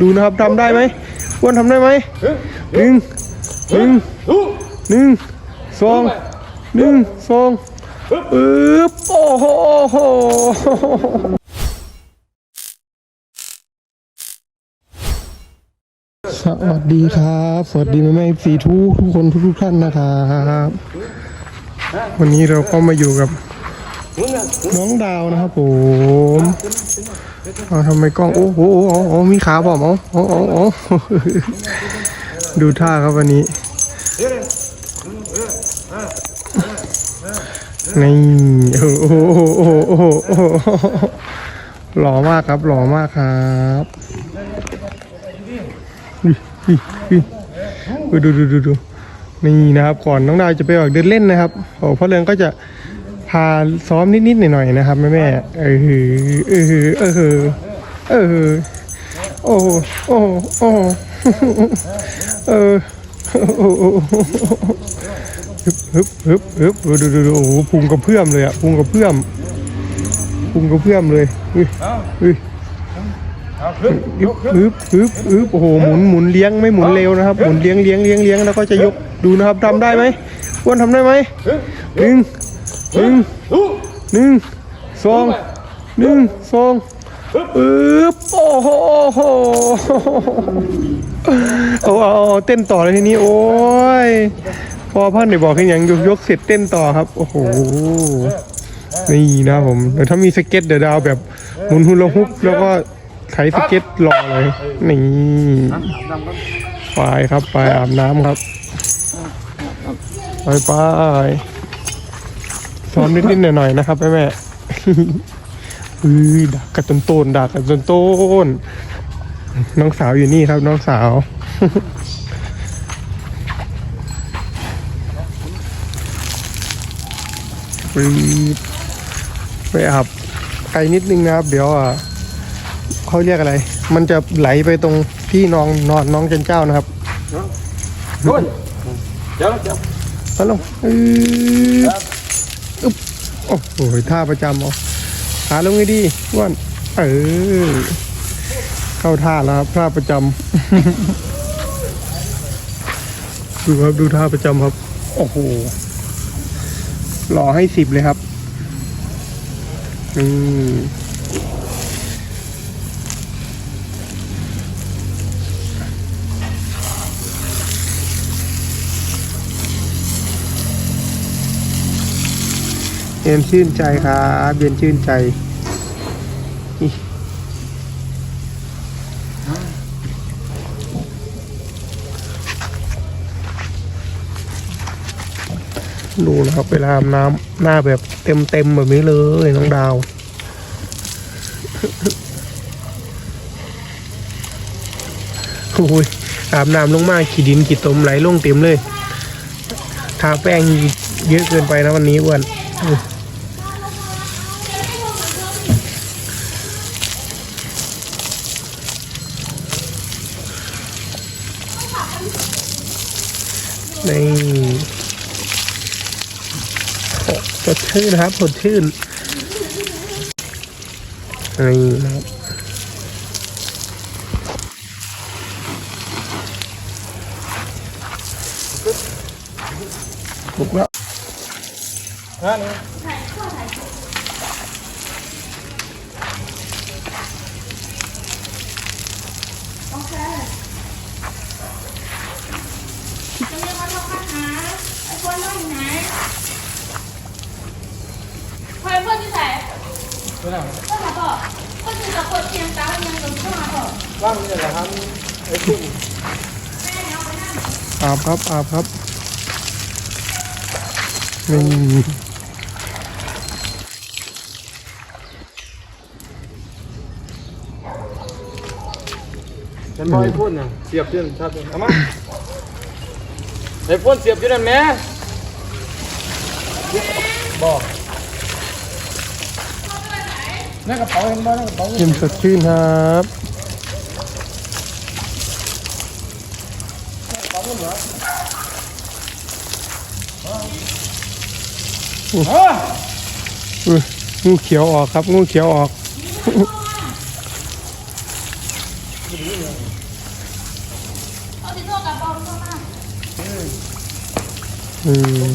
ดูนะครับทำได้ไหมอ้วนทำได้ไหมหนึ่งหนึ่งหนึ่งสองหนึ่งสองอึ๊บโอ้โหโอ้โหสวัสดีครับ สวัสดีแม่แม่สีทุกทุกคนทุกทุกท่านนะครับ วันนี้เราก็มาอยู่กับ น้องดาวนะครับผมเอาทำไมกล้อง โอ้โหโอ้โหมีขาบอกเอาโอ้โหโอ้โหดูท่าครับวันนี้นี่โอ้โหโอ้โหหล่อมากครับ หล่อมากครับดูดูดูดูนี่นะครับ ก่อนน้องดาวจะไปออกเดินเล่นนะครับโอ้พ่อเรืองก็จะาซ้อมนิดๆหน่อยๆนะครับแม่แม่เออหือเออหือเออหือเออหือโอ้โหโอ้โอ้เออโอ้ฮึบฮึบฮึบฮึบดูดูดูโอ้โหพุงกระเพื่อมเลยอะพุงกระเพื่อมพุงกระเพื่อมเลยอุ้ยอุ้ยฮึบฮึบฮึบฮึบโอ้โหหมุนหมุนเลี้ยงไม่หมุนเร็วนะครับหมุนเลี้ยงเลี้ยงเลี้ยงเลี้ยงแล้วก็จะยกดูนะครับทำได้ไหมอ้วนทำได้ไหมหนึ่ง หนึ่งหนึ่งสองหนึ่งสองอึ๊บโอ้โหโอ้โหเอาเอาเต้นต่อเลยทีนี้ โอ้ยพอพันได้บอกให้ยังยกยกเสร็จเต้นต่อครับ โอ้โหนี่นะผมเดี๋ยวถ้ามีสเก็ตเดี๋ยวดาวแบบหมุนฮุลาฮุปแล้วก็ไถสเก็ตรอเลย นี่ไปครับไปอาบน้ำครับ ไปไป ซ้อมนิดๆหน่อยๆนะครับแม่แม่ๆอุ้ยดักกันต้นต้นๆดักกันต้นต้นๆน้องสาวอยู่นี่ครับ น้องสาวปีดไปอาบไกลนิดนึงนะครับ เดี๋ยวอะเขาเรียกอะไร มันจะไหลไปตรงพี่น้องนอนน้องเจนเจ้านะครับเดี๋ยวเดี๋ยวมาลงอือ อึ๊บโอ้โหท่าประจำเอาขาลงให้ดีว่านเออ เข้าท่าแล้วครับท่าประจำ ดูครับดูท่าประจำครับ โอ้โหหล่อให้สิบเลยครับ อืม เย็นชื่นใจครับเย็นชื่นใจดูนะครับเวลาอาบน้ำหน้าแบบเต็มเต็มแบบนี้เลยน้องดาว โอ้ยอาบน้ำลงมาขีดินขีดตมไหลลงเต็มเลย ทาแป้งเยอะเกินไปนะวันนี้อ้วน นี่สดชื่นนะครับสดชื่นนี่นะครับถูกแล้วฮะนี่จะเค อนว่าอยู่ไหนใครเพื่อนที่ไหนไม่ได้ก็มาบอกก็คือกับคนเชียงตายังลงข้ามาบอกว่างนี่แหละครับไอ้ตุ้งแม่เอาไปนั่งอาบครับอาบครับนี่ฉันบอกไอ้พ่นน่ะเสียบที่นั่นชัดเลยเอามาไอ้พ่นเสียบที่นั่นแม่ บอกในกระเป๋าเห็นบ้างในกระเป๋าเย็นสดชื่นครับเอออุ๊ยงูเขียวออกครับ งูเขียวออกเอาที่โทษกับบอลเข้ามาอืม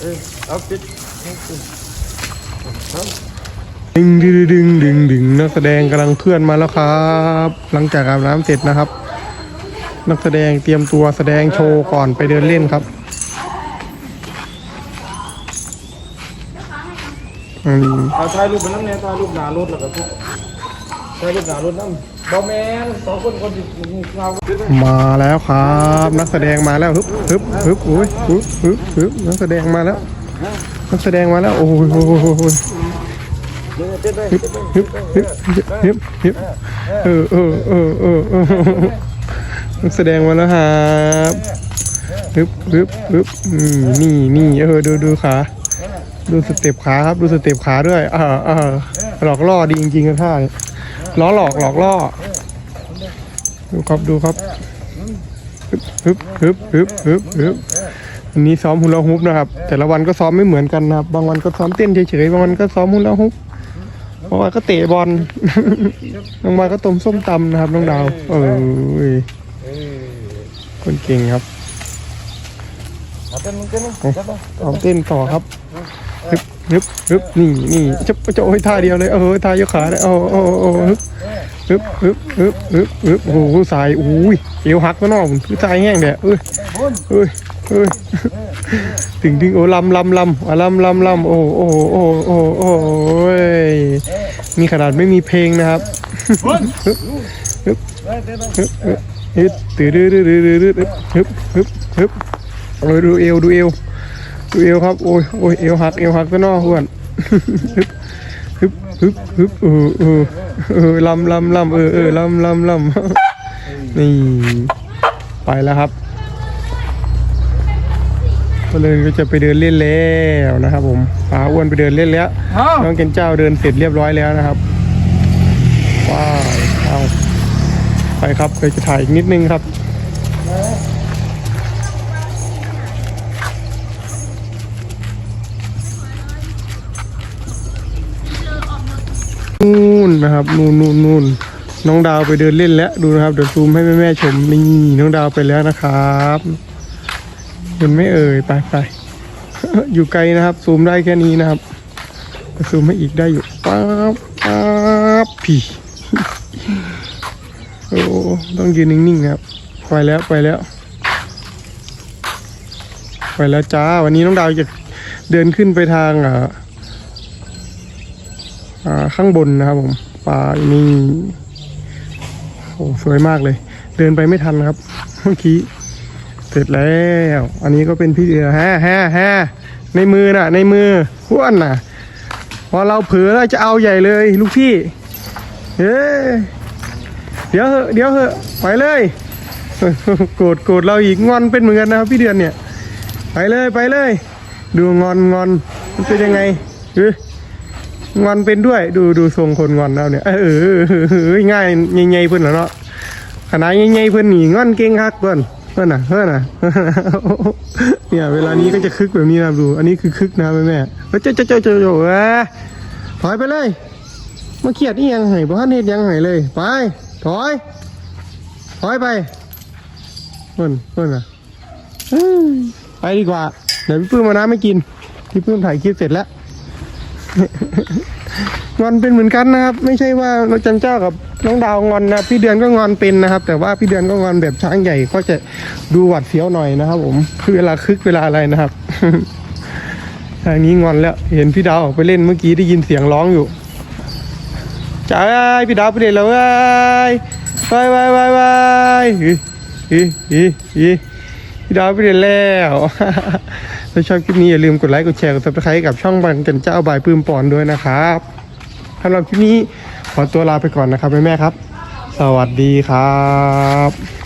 เออเอาปิดดึงดึงดึงดึงดึงนักแสดงกำลังเคลื่อนมาแล้วครับ หลังจากอาบน้ำเสร็จนะครับ นักแสดงเตรียมตัวแสดงโชว์ก่อนไปเดินเล่นครับอืมเอาถ่ายรูปเป็นน้ำเนี่ยถ่ายรูปหนารถแล้วก็พวก ถ่ายรูปหนารถน้ำบอแมนสองคนคนเรามาแล้วครับ นักแสดงมาแล้วฮึบฮึบฮึบโอ้ยฮึบฮึบฮึบนักแสดงมาแล้วนักแสดงมาแล้วโอ้ยโอ้ยโอ้ยฮึบฮึบฮึบฮึบฮึบเออเออเออเออเออนักแสดงมาแล้วครับฮึบฮึบฮึบอืมนี่นี่เออดูดูขาดูสเต็ปขาครับดูสเต็ปขาด้วยอ่าอ่าหลอกล่อดีจริงๆนะท่าเนี่ย ล้อหลอกหลอกล่อ ดูครับดูครับฮึบฮึบฮึบฮึบฮึบวันนี้ซ้อมฮุลาฮุปนะครับ แต่ละวันก็ซ้อมไม่เหมือนกันนะครับ บางวันก็ซ้อมเต้นเฉยๆบางวันก็ซ้อมฮุลาฮุปบางวันก็เตะบอลบางวันก็ต้มส้มตำนะครับน้องดาวเออคนเก่งครับเอาเต้นเต้นจับไปเอาเต้นต่อครับฮึบ ฮึบฮึบนี่นี่จะจะโอ้ยท่าเดียวเลยเออท่ายกขาเลยโอ้โอ้โอ้ฮึบฮึบฮึบฮึบฮึบฮึบโอ้โหสายอุ้ยเอวหักก็นอกคือสายแห้งแดดเอ้ยเอ้ยเอ้ยถึงถึงโอ้ลำลำลำอะลำลำลำโอ้โอ้โอ้โอ้โอ้ยมีขนาดไม่มีเพลงนะครับฮึบฮึบฮึบฮึบฮึบตื้อดื้อดื้อดื้อดื้อดื้อฮึบฮึบฮึบดูเอวดูเอว ดูเอวครับ โอ้ยโอ้ยเอวหักเอวหักก็นอเพื่อนฮึบฮึบฮึบฮึบเออเออเออลำลำลำเออเออลำลำลำนี่ ไปแล้วครับก็เลยก็จะไปเดินเล่นแล้วนะครับ ผมพาอ้วนไปเดินเล่นแล้วเอาน้องเกนเจ้าเดินเสร็จเรียบร้อยแล้วนะครับว้าวเอาไปครับไปจะถ่ายอีกนิดนึงครับ นู่นนะครับ นู่นนู่นนู่นน้องดาวไปเดินเล่นแล้วดูนะครับเดี๋ยวซูมให้แม่แม่ๆชมนี่น้องดาวไปแล้วนะครับเห็นไม่เอ่ยไปไปอยู่ไกลนะครับ ซูมได้แค่นี้นะครับแต่ซูมให้อีกได้อยู่ป๊าบป๊าบพี่โอ้ต้องยืนนิ่งๆครับไปแล้วไปแล้ว ไปแล้วจ้า วันนี้น้องดาวจะเดินขึ้นไปทางอ่าข้างบนนะครับผม ป่านี่โอ้สวยมากเลย เดินไปไม่ทันครับ เมื่อกี้ เสร็จแล้ว อันนี้ก็เป็นพี่เดือฮะฮะฮะในมือน่ะ ในมืออ้วนน่ะ พอเราเผลอแล้วจะเอาใหญ่เลยลูกพี่เฮ้เดี๋ยวเหอะเดี๋ยวเหอะไปเลยโกรธโกรธเราอีกงอนเป็นเหมือนกันนะครับพี่เดือนเนี่ย ไปเลยไปเลย ดูงอนงอนมันเป็นยังไงเออ งอนเป็นด้วย ดูดูทรงคนงอนแล้วเนี่ย เออเออเออเออง่ายเพื่อนเหรอเนาะขนาดใหญ่ๆเพื่อนหนีงอนเก่งคักเพื่อนเพื่อนน่ะเพื่อนน่ะเนี่ย เวลานี้ก็จะคึกแบบนี้นะดู อันนี้คือคึกนะแม่แม่เฮ้เจ้าเจ้าเจ้าเจ้าเจ้าเอ้ยถอยไปเลยมาเครียดนี่ยังไงบ้านเฮ็ดยังไงเลย ไป ถอย ถอยไปเพื่อนเพื่อนน่ะไปดีกว่า เดี๋ยวพี่ปื้มมาน้ำไม่กิน พี่ปื้มถ่ายคลิปเสร็จแล้ว งอนเป็นเหมือนกันนะครับ ไม่ใช่ว่าน้องจันเจ้ากับน้องดาวงอนนะพี่เดือนก็งอนเป็นนะครับ แต่ว่าพี่เดือนก็งอนแบบช้างใหญ่ก็จะดูหวัดเสียวหน่อยนะครับ ผมคือเวลาคึกเวลาอะไรนะครับทางนี้งอนแล้ว เห็นพี่ดาวออกไปเล่นเมื่อกี้ได้ยินเสียงร้องอยู่จ้าพี่ดาวไปเล่นแล้วเว้ไปไปไปไปอีอีอีพี่ดาวไปเล่นแล้ว ถ้าชอบคลิปนี้อย่าลืมกดไลค์กดแชร์กดซับสไครต์กับช่องบันกันเจ้าบายปื้มปอนด้วยนะครับสำหรับคลิปนี้ขอตัวลาไปก่อนนะครับแม่ๆครับ สวัสดีครับ